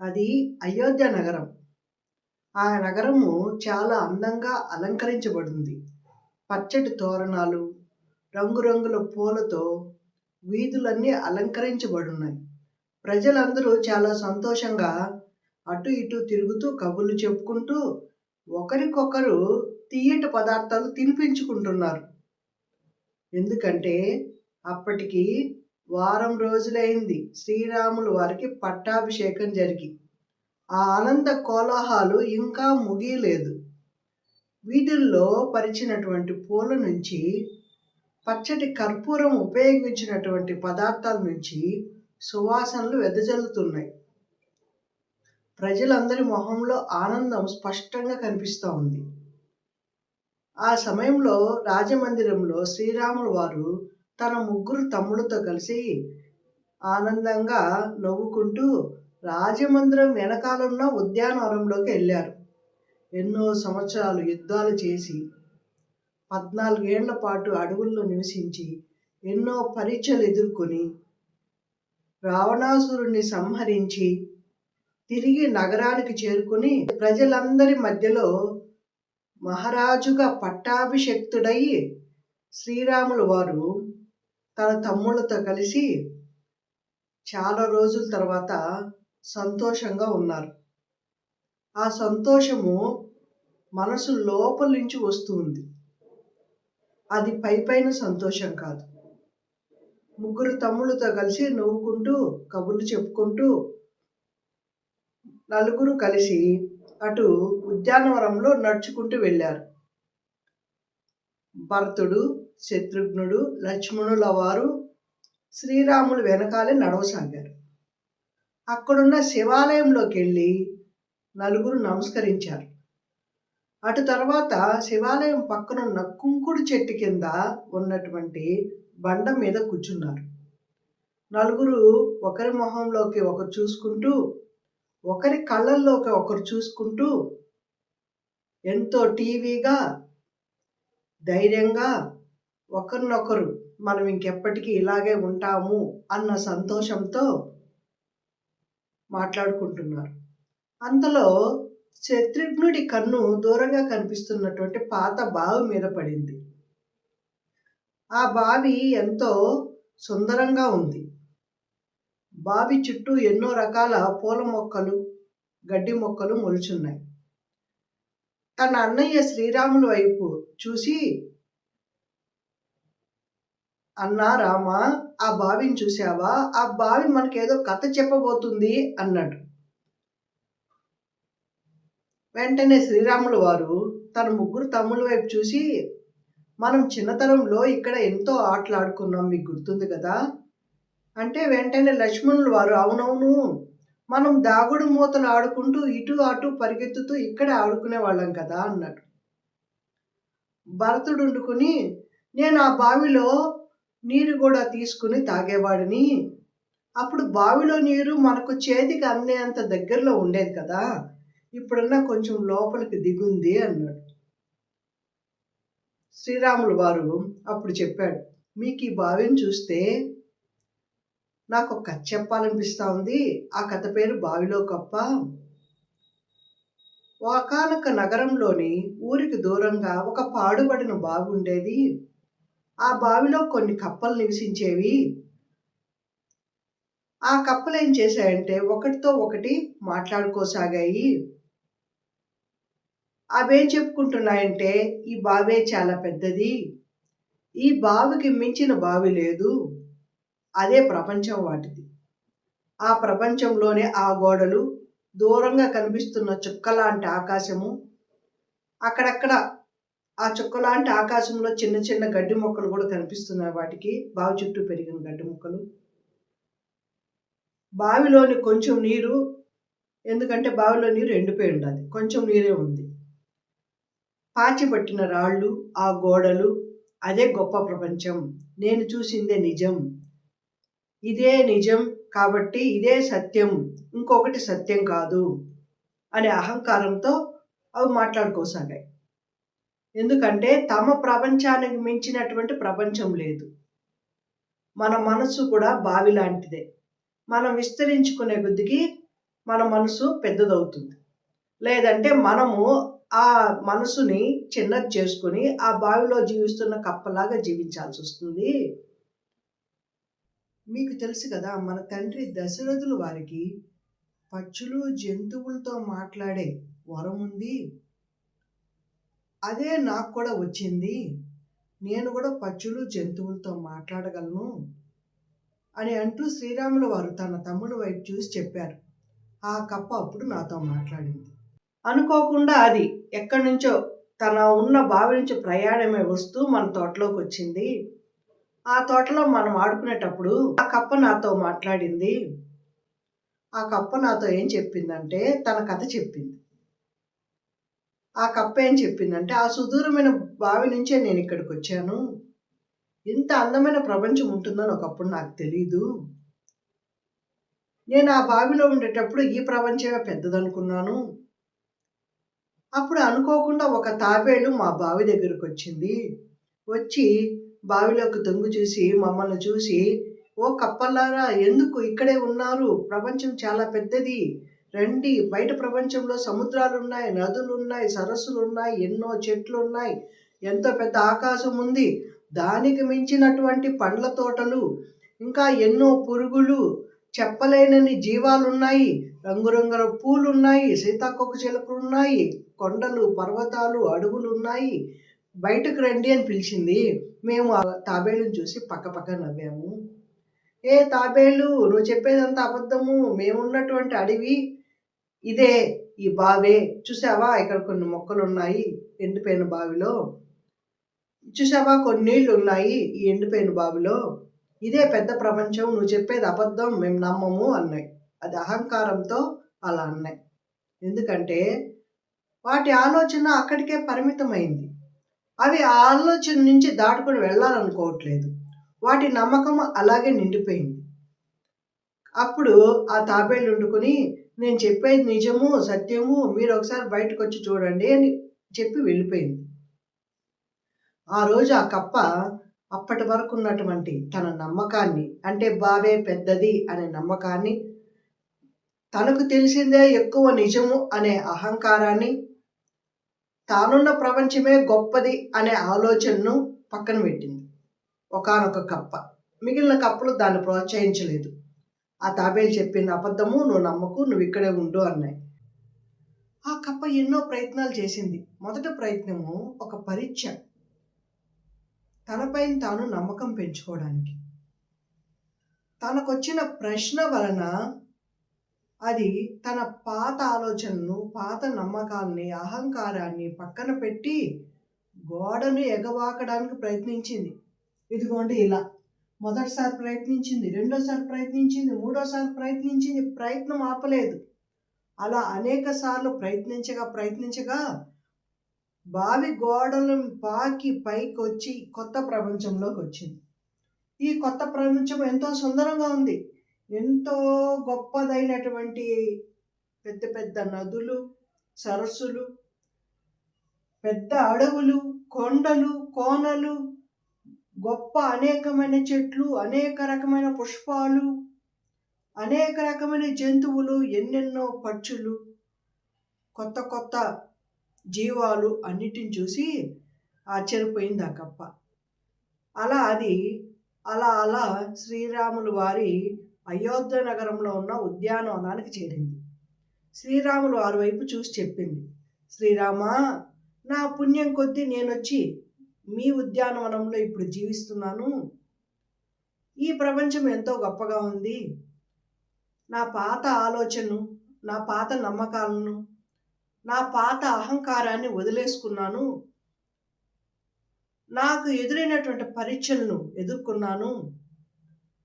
అది అయోధ్య నగరం. ఆ నగరము చాలా అందంగా అలంకరించబడింది. పచ్చటి తోరణాలు రంగురంగుల పూలతో వీధులన్నీ అలంకరించబడున్నాయి. ప్రజలందరూ చాలా సంతోషంగా అటు ఇటు తిరుగుతూ కబుర్లు చెప్పుకుంటూ ఒకరికొకరు తీయటి పదార్థాలు తినిపించుకుంటున్నారు. ఎందుకంటే అప్పటికి వారం రోజులైంది శ్రీరాములు వారికి పట్టాభిషేకం జరిగి. ఆ ఆనంద కోలాహాలు ఇంకా ముగియలేదు. వీధుల్లో పరిచినటువంటి పూల నుంచి పచ్చటి కర్పూరం ఉపయోగించినటువంటి పదార్థాల నుంచి సువాసనలు వెదజల్లుతున్నాయి. ప్రజలందరి మొహంలో ఆనందం స్పష్టంగా కనిపిస్తూ ఉంది. ఆ సమయంలో రాజమందిరంలో శ్రీరాములు వారు తన ముగ్గురు తమ్ముడితో కలిసి ఆనందంగా నవ్వుకుంటూ రాజమందిరం వెనకాలన్న ఉద్యానవనంలోకి వెళ్ళారు. ఎన్నో సంవత్సరాలు యుద్ధాలు చేసి పద్నాలుగేళ్ళ పాటు అడవుల్లో నివసించి ఎన్నో పరీక్షలు ఎదుర్కొని రావణాసురుణ్ణి సంహరించి తిరిగి నగరానికి చేరుకుని ప్రజలందరి మధ్యలో మహారాజుగా పట్టాభిషక్తుడై శ్రీరాములు వారు తన తమ్ముళ్ళతో కలిసి చాలా రోజుల తర్వాత సంతోషంగా ఉన్నారు. ఆ సంతోషము మనసు లోపల నుంచి వస్తుంది అది పై పైన సంతోషం కాదు. ముగ్గురు తమ్ముళ్ళతో కలిసి నవ్వుకుంటూ కబుర్లు చెప్పుకుంటూ నలుగురు కలిసి అటు ఉద్యానవనంలో నడుచుకుంటూ వెళ్ళారు. భరతుడు శత్రుఘ్నుడు లక్ష్మణుల వారు శ్రీరాములు వెనకాలే నడవసాగారు. అక్కడున్న శివాలయంలోకి వెళ్ళి నలుగురు నమస్కరించారు. అటు తర్వాత శివాలయం పక్కనున్న కుంకుడు చెట్టు కింద ఉన్నటువంటి బండ మీద కూర్చున్నారు. నలుగురు ఒకరి మొహంలోకి ఒకరు చూసుకుంటూ ఒకరి కళ్ళల్లోకి ఒకరు చూసుకుంటూ ఎంతో టీవీగా ధైర్యంగా ఒకరినొకరు మనం ఇంకెప్పటికీ ఇలాగే ఉంటాము అన్న సంతోషంతో మాట్లాడుకుంటున్నారు. అంతలో శత్రుఘ్నుడి కన్ను దూరంగా కనిపిస్తున్నటువంటి పాత బావి మీద పడింది. ఆ బావి ఎంతో సుందరంగా ఉంది. బావి చుట్టూ ఎన్నో రకాల పూల మొక్కలు గడ్డి మొక్కలు మొలుచున్నాయి. తన అన్నయ్య శ్రీరాముల వైపు చూసి అన్నా రామా ఆ బావిని చూసావా ఆ బావి మనకేదో కథ చెప్పబోతుంది అన్నాడు. వెంటనే శ్రీరాములు వారు తన ముగ్గురు తమ్ముల వైపు చూసి మనం చిన్నతనంలో ఇక్కడ ఎంతో ఆటలు ఆడుకున్నాం మీకు గుర్తుంది కదా? అంటే వెంటనే లక్ష్మణులు వారు అవునవును మనం దాగుడు మూతలు ఆడుకుంటూ ఇటు అటు పరిగెత్తుతూ ఇక్కడే ఆడుకునే వాళ్ళం కదా అన్నాడు. భరతుడు వండుకుని నేను ఆ బావిలో నీరు కూడా తీసుకుని తాగేవాడిని. అప్పుడు బావిలో నీరు మనకు చేతికి అందేంత దగ్గరలో ఉండేది కదా. ఇప్పుడన్నా కొంచెం లోపలికి దిగుంది అన్నాడు. శ్రీరాములు వారు అప్పుడు చెప్పాడు మీకు ఈ బావిని చూస్తే నాకు ఒక కథ చెప్పాలనిపిస్తూ ఉంది. ఆ కథ పేరు బావిలో కప్ప. ఒకనొక నగరంలోని ఊరికి దూరంగా ఒక పాడుబడిన బావి ఉండేది. ఆ బావిలో కొన్ని కప్పలు నివసించేవి. ఆ కప్పలు ఏం చేశాయంటే ఒకటితో ఒకటి మాట్లాడుకోసాగాయి. అవేం చెప్పుకుంటున్నాయంటే ఈ బావే చాలా పెద్దది. ఈ బావికి మించిన బావి లేదు. అదే ప్రపంచం వాటిది. ఆ ప్రపంచంలోనే ఆ గోడలు దూరంగా కనిపిస్తున్న చుక్కలాంటి ఆకాశము. అక్కడక్కడ ఆ చుక్కలాంటి ఆకాశంలో చిన్న చిన్న గడ్డి మొక్కలు కూడా కనిపిస్తున్నాయి వాటికి. బావి చుట్టూ పెరిగిన గడ్డి మొక్కలు. బావిలోని కొంచెం నీరు ఎందుకంటే బావిలో నీరు ఎండిపోయి ఉండాలి. కొంచెం నీరే ఉంది. పాచి పట్టిన రాళ్ళు ఆ గోడలు అదే గొప్ప ప్రపంచం. నేను చూసిందే నిజం. ఇదే నిజం కాబట్టి ఇదే సత్యం. ఇంకొకటి సత్యం కాదు. అనే అహంకారంతో అవి మాట్లాడుకోసాగాయి. ఎందుకంటే తమ ప్రపంచానికి మించినటువంటి ప్రపంచం లేదు. మన మనసు కూడా బావి లాంటిదే. మనం విస్తరించుకునే కొద్దికి మన మనసు పెద్దదవుతుంది. లేదంటే మనము ఆ మనసుని చిన్నది చేసుకుని ఆ బావిలో జీవిస్తున్న కప్పలాగా జీవించాల్సి వస్తుంది. మీకు తెలుసు కదా మన తండ్రి దశరథులు వారికి పక్షులు జంతువులతో మాట్లాడే వరం ఉంది. అదే నాకు కూడా వచ్చింది. నేను కూడా పక్షులు జంతువులతో మాట్లాడగలను అని అంటూ శ్రీరాముల వారు తన తమ్ముడు వైపు చూసి చెప్పారు. ఆ కప్ప అప్పుడు నాతో మాట్లాడింది. అనుకోకుండా అది ఎక్కడి నుంచో తన ఉన్న బావి నుంచి ప్రయాణమే వస్తూ మన తోటలోకి వచ్చింది. ఆ తోటలో మనం ఆడుకునేటప్పుడు ఆ కప్ప నాతో మాట్లాడింది. ఆ కప్ప నాతో ఏం చెప్పిందంటే తన కథ చెప్పింది. ఆ కప్ప ఏం చెప్పిందంటే ఆ సుదూరమైన బావి నుంచే నేను ఇక్కడికి వచ్చాను. ఇంత అందమైన ప్రపంచం ఉంటుందని ఒకప్పుడు నాకు తెలీదు. నేను ఆ బావిలో ఉండేటప్పుడు ఈ ప్రపంచమే పెద్దదనుకున్నాను. అప్పుడు అనుకోకుండా ఒక తాబేలు మా బావి దగ్గరకు వచ్చింది. వచ్చి బావిలోకి తొంగు చూసి మమ్మల్ని చూసి ఓ కప్పల్లారా ఎందుకు ఇక్కడే ఉన్నారు? ప్రపంచం చాలా పెద్దది. రండి. బయట ప్రపంచంలో సముద్రాలు ఉన్నాయి నదులు ఉన్నాయి సరస్సులు ఉన్నాయి ఎన్నో చెట్లు ఉన్నాయి ఎంతో పెద్ద ఆకాశం ఉంది. దానికి మించినటువంటి పండ్ల తోటలు ఇంకా ఎన్నో పురుగులు చెప్పలేనని జీవాలు ఉన్నాయి రంగురంగుల పూలు ఉన్నాయి సీతాకొక చిలుకలు ఉన్నాయి కొండలు పర్వతాలు అడవులు ఉన్నాయి బయటకు రండి అని పిలిచింది. మేము ఆ తాబేలుని చూసి పక్క పక్క నవ్వాము. ఏ తాబేలు నువ్వు చెప్పేదంతా అబద్ధము. మేమున్నటువంటి అడవి ఇదే ఈ బావే. చూసావా ఇక్కడ కొన్ని మొక్కలు ఉన్నాయి ఎండిపోయిన బావిలో. చూసావా కొన్ని నీళ్ళు ఉన్నాయి ఈ ఎండిపోయిన బావిలో. ఇదే పెద్ద ప్రపంచం. నువ్వు చెప్పేది అబద్ధం. మేము నమ్మము అన్నాయి. అది అహంకారంతో అలా అన్నాయి. ఎందుకంటే వాటి ఆలోచన అక్కడికే పరిమితమైంది. అవి ఆ ఆలోచన నుంచి దాటుకొని వెళ్ళాలనుకోవట్లేదు. వాటి నమ్మకం అలాగే నిండిపోయింది. అప్పుడు ఆ తాబేళ్ళు వండుకొని నేను చెప్పేది నిజము సత్యము మీరు ఒకసారి బయటకు వచ్చి చూడండి అని చెప్పి వెళ్ళిపోయింది. ఆ రోజు ఆ కప్ప అప్పటి వరకు ఉన్నటువంటి తన నమ్మకాన్ని అంటే బావే పెద్దది అనే నమ్మకాన్ని తనకు తెలిసిందే ఎక్కువ నిజము అనే అహంకారాన్ని తానున్న ప్రపంచమే గొప్పది అనే ఆలోచనను పక్కన పెట్టింది. ఒకనొక కప్ప. మిగిలిన కప్పలు దాన్ని ప్రోత్సహించలేదు. ఆ తాబేలు చెప్పింది అబద్ధము నువ్వు నమ్మకు నువ్వు ఇక్కడే ఉండు అన్నాయి. ఆ కప్ప ఎన్నో ప్రయత్నాలు చేసింది. మొదటి ప్రయత్నము ఒక పరీక్ష. తనపైన తాను నమ్మకం పెంచుకోవడానికి. తనకొచ్చిన ప్రశ్న వలన అది తన పాత ఆలోచనలను పాత నమ్మకాలని అహంకారాన్ని పక్కన పెట్టి గోడను ఎగవాకడానికి ప్రయత్నించింది. ఇదిగోండి ఇలా. మొదటిసారి ప్రయత్నించింది రెండోసారి ప్రయత్నించింది మూడోసారి ప్రయత్నించింది ప్రయత్నం ఆపలేదు. అలా అనేక సార్లు ప్రయత్నించగా ప్రయత్నించగా బావి గోడలు పాకి పైకి వచ్చి కొత్త ప్రపంచంలోకి వచ్చింది. ఈ కొత్త ప్రపంచం ఎంతో సుందరంగా ఉంది. ఎంతో గొప్పదైనటువంటి పెద్ద పెద్ద నదులు సరస్సులు పెద్ద అడవులు కొండలు కోనలు గొప్ప అనేకమైన చెట్లు అనేక రకమైన పుష్పాలు అనేక రకమైన జంతువులు ఎన్నెన్నో పక్షులు కొత్త కొత్త జీవాలు అన్నిటిని చూసి ఆశ్చర్యపోయింది ఆ కప్ప అలా అది అలా అలా శ్రీరాములు వారి అయోధ్య నగరంలో ఉన్న ఉద్యానవనానికి చేరింది. శ్రీరాములు వారి వైపు చూసి చెప్పింది శ్రీరామ నా పుణ్యం కొద్దీ నేనొచ్చి మీ ఉద్యానవనంలో ఇప్పుడు జీవిస్తున్నాను. ఈ ప్రపంచం ఎంతో గొప్పగా ఉంది. నా పాత ఆలోచనను నా పాత నమ్మకాలను నా పాత అహంకారాన్ని వదిలేసుకున్నాను. నాకు ఎదురైనటువంటి పరీక్షలను ఎదుర్కొన్నాను.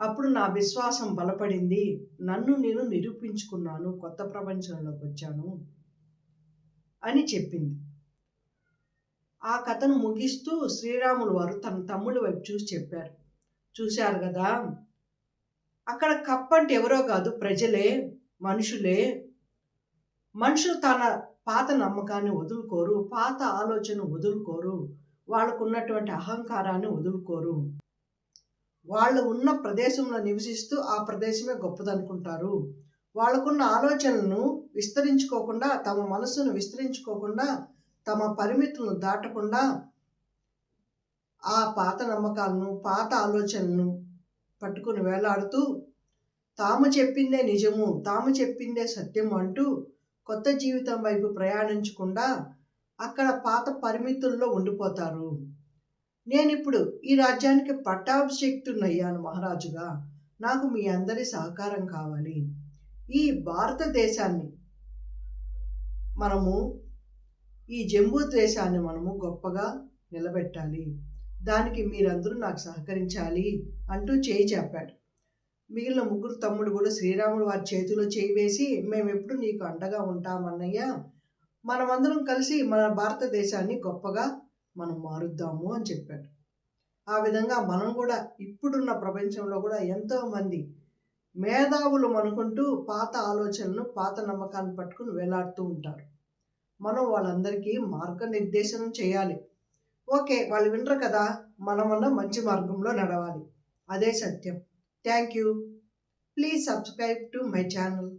అప్పుడు నా విశ్వాసం బలపడింది. నన్ను నేను నిరూపించుకున్నాను. కొత్త ప్రపంచంలోకి వచ్చాను అని చెప్పింది. ఆ కథను ముగిస్తూ శ్రీరాములు వారు తన తమ్ముడి వైపు చూసి చెప్పారు. చూశారు కదా? అక్కడ కప్ప అంటే ఎవరో కాదు ప్రజలే మనుషులే. మనుషులు తన పాత నమ్మకాన్ని వదులుకోరు పాత ఆలోచన వదులుకోరు వాళ్ళకు ఉన్నటువంటి అహంకారాన్ని వదులుకోరు. వాళ్ళు ఉన్న ప్రదేశంలో నివసిస్తూ ఆ ప్రదేశమే గొప్పదనుకుంటారు. వాళ్ళకున్న ఆలోచనలను విస్తరించుకోకుండా తమ మనసును విస్తరించుకోకుండా తమ పరిమితులను దాటకుండా ఆ పాత నమ్మకాలను పాత ఆలోచనలను పట్టుకుని వేలాడుతూ తాము చెప్పిందే నిజము తాము చెప్పిందే సత్యము అంటూ కొత్త జీవితం వైపు ప్రయాణించకుండా అక్కడ పాత పరిమితుల్లో ఉండిపోతారు. నేను ఇప్పుడు ఈ రాజ్యానికి పట్టాభిషక్తున్నయ్యాను మహారాజుగా. నాకు మీ అందరి సహకారం కావాలి. ఈ భారతదేశాన్ని మనము ఈ జంబూ దేశాన్ని మనము గొప్పగా నిలబెట్టాలి. దానికి మీరందరూ నాకు సహకరించాలి అంటూ చేయి చెప్పాడు మిగిలిన ముగ్గురు తమ్ముడు కూడా శ్రీరాముడు వారి చేతిలో చేయి వేసి మేము ఎప్పుడు నీకు అండగా ఉంటామన్నయ్య మనమందరం కలిసి మన భారతదేశాన్ని గొప్పగా మనం మారుద్దాము అని చెప్పాడు. ఆ విధంగా మనం కూడా ఇప్పుడున్న ప్రపంచంలో కూడా ఎంతోమంది మేధావులు అనుకుంటూ పాత ఆలోచనలను పాత నమ్మకాన్ని పట్టుకుని వేలాడుతూ ఉంటారు. మనం వాళ్ళందరికీ మార్గనిర్దేశనం చేయాలి. ఓకే వాళ్ళు వినరు కదా మనమన్నా మంచి మార్గంలో నడవాలి. అదే సత్యం. Thank you. Please subscribe to my channel.